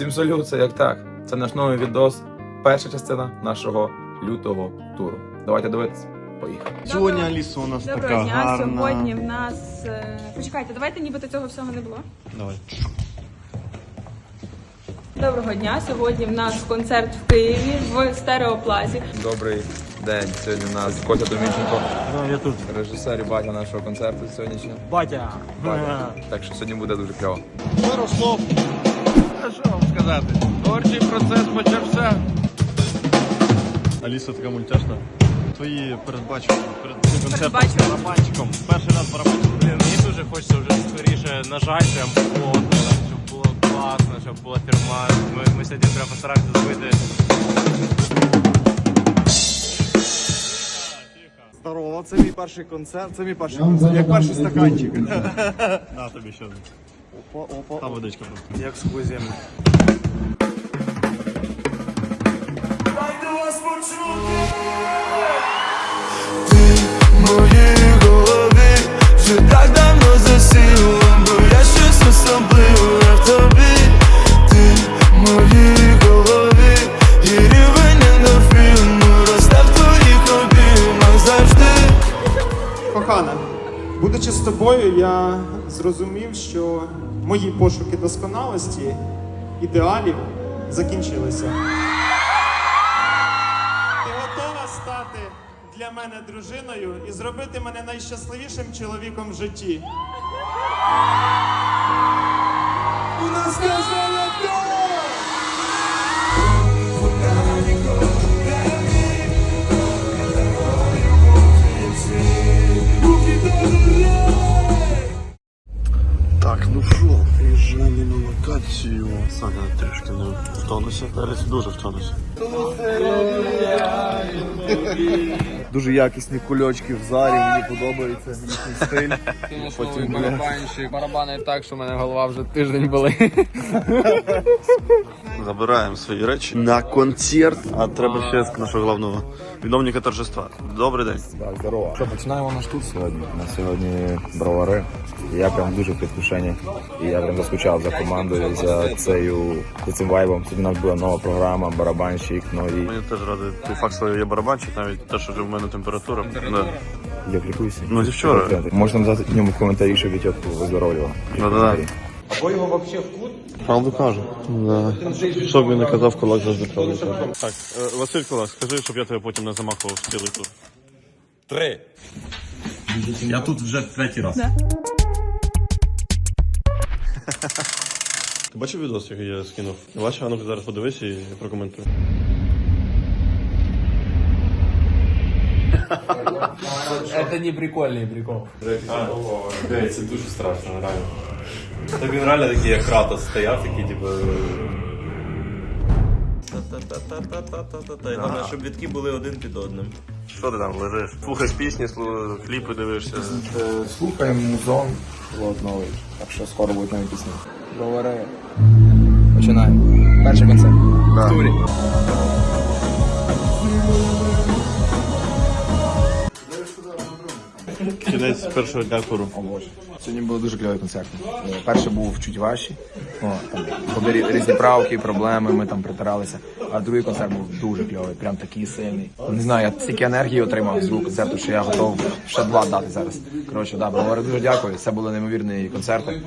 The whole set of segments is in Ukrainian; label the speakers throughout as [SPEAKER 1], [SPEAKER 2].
[SPEAKER 1] Всім салют, це як так. Це наш новий відос. Перша частина нашого лютого туру. Давайте дивитися. Поїхали.
[SPEAKER 2] Сьогодні Аліса у нас
[SPEAKER 3] Доброго
[SPEAKER 2] така
[SPEAKER 3] дня.
[SPEAKER 2] гарна.
[SPEAKER 3] Сьогодні в нас. е, Почекайте, давайте нібито цього всього не було.
[SPEAKER 2] Давай.
[SPEAKER 3] Доброго дня. Сьогодні в нас концерт в Києві в стереоплазі.
[SPEAKER 1] Добрий день. Сьогодні у нас Котя Доміченко,
[SPEAKER 2] Ну, я тут.
[SPEAKER 1] режисер і батя нашого концерту сьогоднішнього.
[SPEAKER 2] Батя.
[SPEAKER 1] Батя. Так що сьогодні буде дуже кльово.
[SPEAKER 2] Пару
[SPEAKER 4] Що вам сказати? Творчий процес почався.
[SPEAKER 2] Аліса така мультяшна. Твої передбачення перед цим концертом з барабанчиком. Перший раз барабанчик.
[SPEAKER 4] Блін, мені дуже хочеться вже скоріше нажати, прям плотно, щоб було класно, щоб була фірма. Ми, ми сьогодні прям постараємося зробити.
[SPEAKER 2] Здорово, це мій перший концерт, це мій перший концерт. Як перший стаканчик. На тобі ще один. Опа, опа. Там водичка просто. Як сквозь землю.
[SPEAKER 5] Ти моїй
[SPEAKER 6] зрозумів, що мої пошуки досконалості, ідеалів закінчилися. Ти готова стати для мене дружиною і зробити мене найщасливішим чоловіком в житті. У нас
[SPEAKER 2] тонусі. Зараз дуже в тонусі. Дуже якісні кульочки в зарі, мені подобається їхній стиль. Потім,
[SPEAKER 1] барабанщик, барабани так, що в мене голова вже тиждень були.
[SPEAKER 2] Забираємо свої речі на концерт. А треба ще з нашого головного відомника торжества. Добрий день.
[SPEAKER 1] Так, здорово. Що, починаємо наш тут сьогодні. На сьогодні бровари. Я прям дуже в підкушенні. І я прям заскучав за командою, за цією за цим вайбом. Сьогодні у нас була нова програма, барабанщик, нові.
[SPEAKER 2] Мені теж радий. Той факт, що є барабанчик, навіть те, що в мене температура. Да.
[SPEAKER 1] Я лікуюся.
[SPEAKER 2] Ну, зі вчора.
[SPEAKER 1] Можна написати ньому в коментарі, що Вітьотку виздоровлював.
[SPEAKER 2] Да-да-да. Правду кажу. Да. Що б він не казав, кулак завжди правду каже. Так, е, Василь Кулак, скажи, щоб я тебе потім не замахував в цілий тур.
[SPEAKER 4] Три.
[SPEAKER 2] Я тут вже третій раз. Ти бачив відос, який я скинув? Бачив, а ну зараз подивись і прокоментуй.
[SPEAKER 7] Это не прикольный прикол.
[SPEAKER 4] Це дуже страшно, реально. Так він реально такий, як Кратос стояв, такий, типу. Та-та-та-та-та-та-та. І Головне, щоб відки були один під одним.
[SPEAKER 2] Що ти там лежиш? Слухаєш пісні, слу- кліпи дивишся.
[SPEAKER 1] Слухаємо музон. Новий. Так що скоро будуть нові пісні. Говори. Починаємо. Перший концерт. В турі.
[SPEAKER 2] Кінець першого дня туру.
[SPEAKER 1] О боже. Сьогодні були дуже кльові концерти. Е, Перший був чуть важчий. О, там були рі- різні правки, проблеми, ми там притиралися. А другий концерт був дуже кльовий, прям такий сильний. Не знаю, я стільки енергії отримав з звук концерту, що я готов ще два дати зараз. Коротше, да, бровари дуже дякую. Це були неймовірні концерти.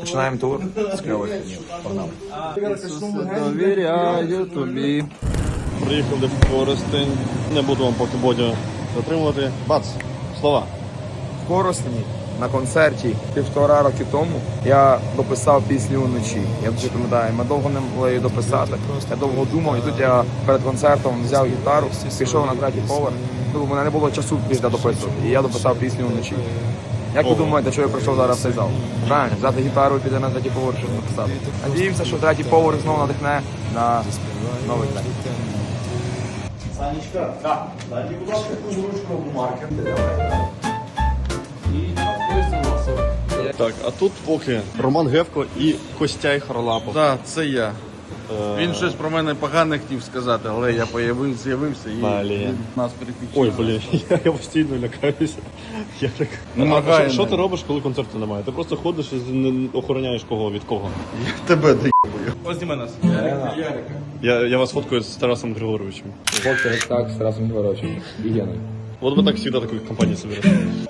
[SPEAKER 1] Починаємо тур з кльових днів. Погнали.
[SPEAKER 2] Довіряю тобі. Приїхали в Коростень. Не буду вам поки Бодя затримувати. Бац, слова.
[SPEAKER 1] В Коростені на концерті півтора роки тому я дописав пісню вночі. Я дуже пам'ятаю, ми довго не могли її дописати. Я довго думав, і тут я перед концертом взяв гітару, пішов на третій поверх. Ну, у мене не було часу після дописувати. І я дописав пісню вночі. Як ви думаєте, що я прийшов зараз в цей зал? Правильно, взяти гітару і піти на третій поверх, щоб написати. Надіємося, що третій поверх знову надихне на новий трек.
[SPEAKER 2] Так, а тут поки Роман Гевко і Костяй Харлапов. Так, це я.
[SPEAKER 8] Він щось про мене погане хотів сказати, але я появився, з'явився і він нас переключив.
[SPEAKER 2] Ой, блін, я постійно лякаюся. Я так...
[SPEAKER 8] Намагаю,
[SPEAKER 2] А що, що ти робиш, коли концерту немає? Ти просто ходиш і не охороняєш кого від кого.
[SPEAKER 8] Тебе доїбую. Ось зніми нас.
[SPEAKER 2] Я, я вас фоткаю з Тарасом Григоровичем.
[SPEAKER 1] Хлопці, так, з Тарасом Григоровичем. І Геною.
[SPEAKER 2] Вот так всегда такой компании собираете.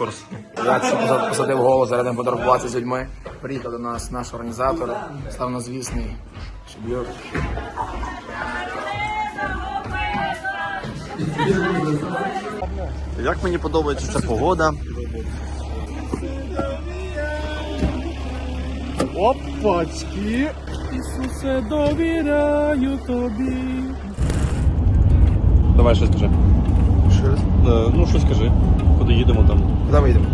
[SPEAKER 2] Як курс?
[SPEAKER 1] Я це посадив голос, зараз будемо фотографуватися з людьми. Приїхав до нас наш організатор, славнозвісний Шебйор.
[SPEAKER 2] Як мені подобається ця погода. Опачки! Ісусе, довіряю тобі. Давай щось скажи.
[SPEAKER 1] Що?
[SPEAKER 2] Ну, щось скажи. Куди їдемо там?
[SPEAKER 1] Куди ми йдемо?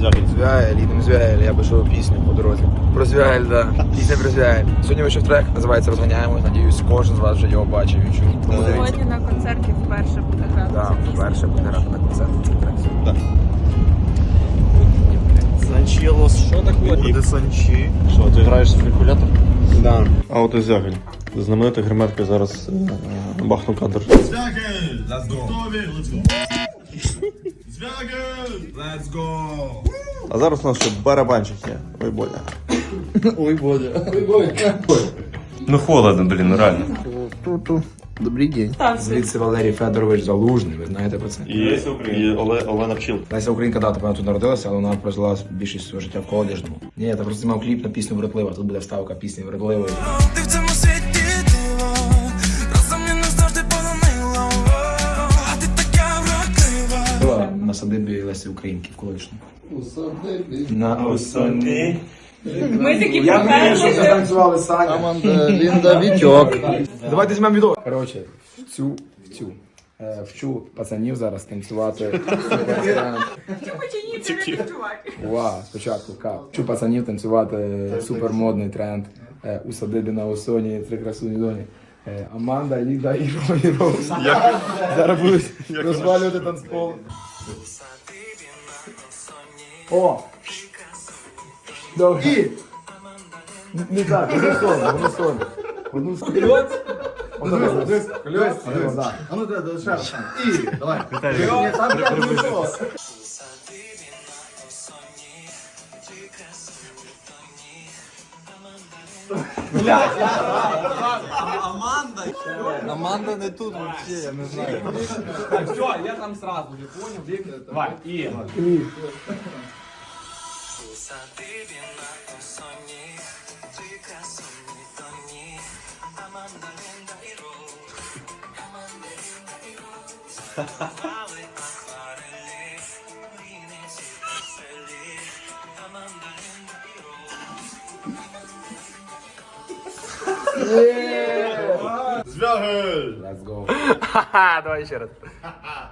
[SPEAKER 2] Зябінь.
[SPEAKER 1] Звягель, їдемо Звягель, я пишу пісню по дорозі. Про Звягель, да. Пісня про Звягель. Сьогодні вийшов трек, називається Розганяємось. Надіюсь, кожен з вас вже його бачив і чув. Тому дивіться.
[SPEAKER 3] Сьогодні на концерті вперше буде грати.
[SPEAKER 1] Да, вперше буде грати на концерті цей трек.
[SPEAKER 2] Санчелос. Що таке? Буде Санчі. Що, ти граєш в калькулятор?
[SPEAKER 1] Да.
[SPEAKER 2] А от і Зягель. Знаменитий гримерка зараз е, бахнув кадр. А зараз у нас ще барабанчик є. Ой, Боля.
[SPEAKER 8] Ну холодно, блін, ну реально.
[SPEAKER 1] Добрий день. Звідси Валерій Федорович Залужний, ви знаєте про це?
[SPEAKER 2] І, і Оле, Олена Пчіл.
[SPEAKER 1] Леся Українка, да, тепер тут народилася, але вона прожила більшість свого життя в коледжному. Ні, я просто знімав кліп на пісню вродлива. Тут буде вставка пісні вродливої.
[SPEAKER 5] Ти в цьому світі
[SPEAKER 1] на садибі Лесі Українки в колишньому. У. На осані.
[SPEAKER 3] Ми такі
[SPEAKER 1] Я мрію, щоб
[SPEAKER 3] попередні.
[SPEAKER 1] танцювали Саня.
[SPEAKER 2] Команда Лінда Вітьок.
[SPEAKER 1] Давайте знімемо відео. Коротше, вцю, вцю. Е, Вчу пацанів зараз танцювати. Вау, спочатку кап. Вчу пацанів танцювати супермодний тренд. Е, У садибі на Осоні, три красуні доні. Е, Аманда, Ліда і Ро, і Роуз. Зараз будуть розвалювати танцпол. О! Добре. І! Не так, одну сторону, одну сторону. Одну сторону. Отак, дивись, дивись, да. А ну, да, ще раз. І, давай. Ні, там я не.
[SPEAKER 7] Аманда не тут вообще, я не знаю. Все, я там сразу же понял. Давай, и.
[SPEAKER 2] Звягель!
[SPEAKER 1] Let's go. Ха-ха, давай ще раз.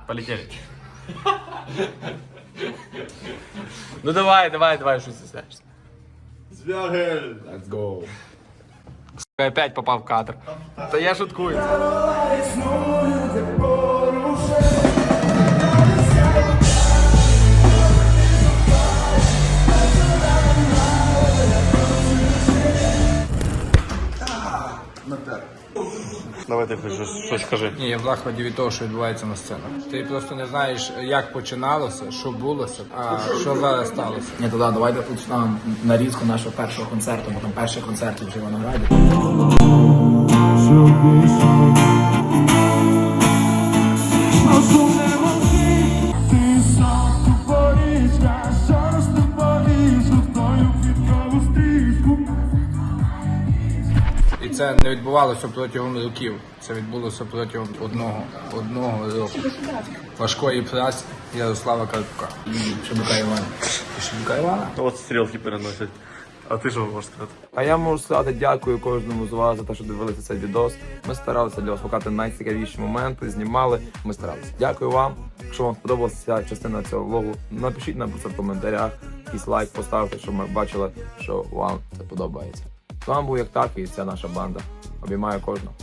[SPEAKER 4] Полетели.
[SPEAKER 7] Ну давай, давай, давай, що стесняєшся.
[SPEAKER 2] Звягель!
[SPEAKER 1] Let's go.
[SPEAKER 7] Опять попав в кадр. Та я шуткую.
[SPEAKER 2] Давай ти хоч щось, щось скажи.
[SPEAKER 7] Ні, я в захваті від того, що відбувається на сценах. Ти просто не знаєш, як починалося, що булося, а що зараз сталося.
[SPEAKER 1] Ні, то да, давайте тут нам нарізку нашого першого концерту, бо там перший концерт вже в Іванограді.
[SPEAKER 7] Це не відбувалося протягом років. Це відбулося протягом одного одного року. Важкої праці Ярослава Карпука.
[SPEAKER 1] Шебука Івана. Шебука Івана.
[SPEAKER 2] От стрілки переносять. А ти що можеш сказати?
[SPEAKER 1] А я можу сказати дякую кожному з вас за те, що дивилися цей відос. Ми старалися для вас показати найцікавіші моменти, знімали. Ми старалися. Дякую вам. Якщо вам сподобалася ця частина цього влогу, напишіть нам про це в коментарях. якийсь лайк поставте, щоб ми бачили, що вам це подобається. Вами був як так, і ця наша банда. Обіймаю кожного.